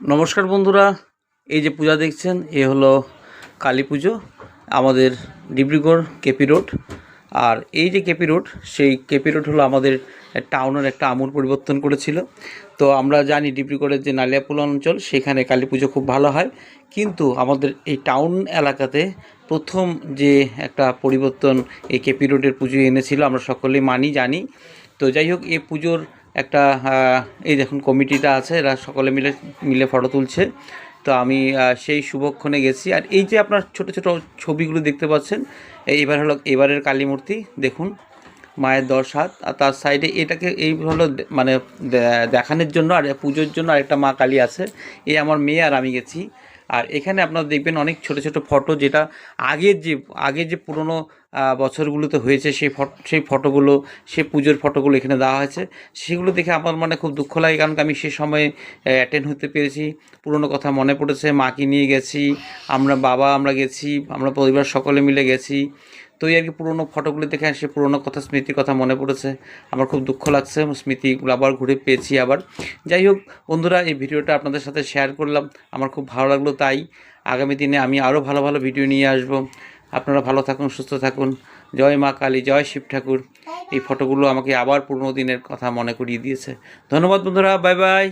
নমস্কার বন্ধুরা, এই যে পূজা দেখছেন, এ হলো কালী পুজো, আমাদের ডিব্রুগড় কেপি রোড। আর এই যে কেপি রোড, সেই কেপি রোড হলো আমাদের টাউনের একটা আমূল পরিবর্তন করেছিল। তো আমরা জানি ডিব্রুগড়ের যে নালিয়াপুল অঞ্চল, সেখানে কালী পুজো খুব ভালো হয়। কিন্তু আমাদের এই টাউন এলাকাতে প্রথম যে একটা পরিবর্তন এই কেপি রোডের পুজো এনেছিল, আমরা সকলেই মানি, জানি। তো যাই হোক এই পুজোর একটা এই দেখুন কমিটিটা আছে, এরা সকলে মিলে মিলে ফটো তুলছে। তো আমি সেই শুভক্ষণে গেছি। আর এই যে আপনার ছোট ছোট ছবিগুলো দেখতে পাচ্ছেন এইবার হলো, এবারের কালী মূর্তি, দেখুন, মায়ের দশ হাত, আর তার সাইডে এটাকে, এই হলো মানে দেখানোর জন্য, আর পুজোর জন্য আরেকটা মা কালী আছে। এই আমার মেয়ে আর আমি গেছি। আর এখানে আপনারা দেখবেন অনেক ছোট ছোট ফটো যেটা আগের যে আগের যে পুরনো বছরগুলোতে হয়েছে, সেই ফটো, সেই ফটোগুলো, সেই পুজোর ফটোগুলো এখানে দেওয়া হয়েছে। সেগুলো দেখে আমার মনে খুব দুঃখ লাগে, কারণ আমি সে সময়ে অ্যাটেন্ড হতে পেরেছি। পুরনো কথা মনে পড়েছে, মাকে নিয়ে গেছি, আমরা বাবা, আমরা গেছি, আমরা পরিবার সকলে মিলে গেছি। তো এই আর কি পুরোনো ফটোগুলি দেখে সে পুরোনো কথা, স্মৃতির কথা মনে পড়েছে। আমার খুব দুঃখ লাগছে, স্মৃতিগুলো আবার ঘুরে পেয়েছি আবার। যাই হোক, বন্ধুরা, এই ভিডিওটা আপনাদের সাথে শেয়ার করলাম। আমার খুব ভালো লাগল, তাই আগামী দিনে আমি আরও ভালো ভালো ভিডিও নিয়ে আসব। আপনারা ভালো থাকুন, সুস্থ থাকুন। জয় মা কালী, জয় শিব ঠাকুর। এই ফটোগুলো আমাকে আবার পুরোনো দিনের কথা মনে করিয়ে দিয়েছে। ধন্যবাদ, বন্ধুরা বাই বাই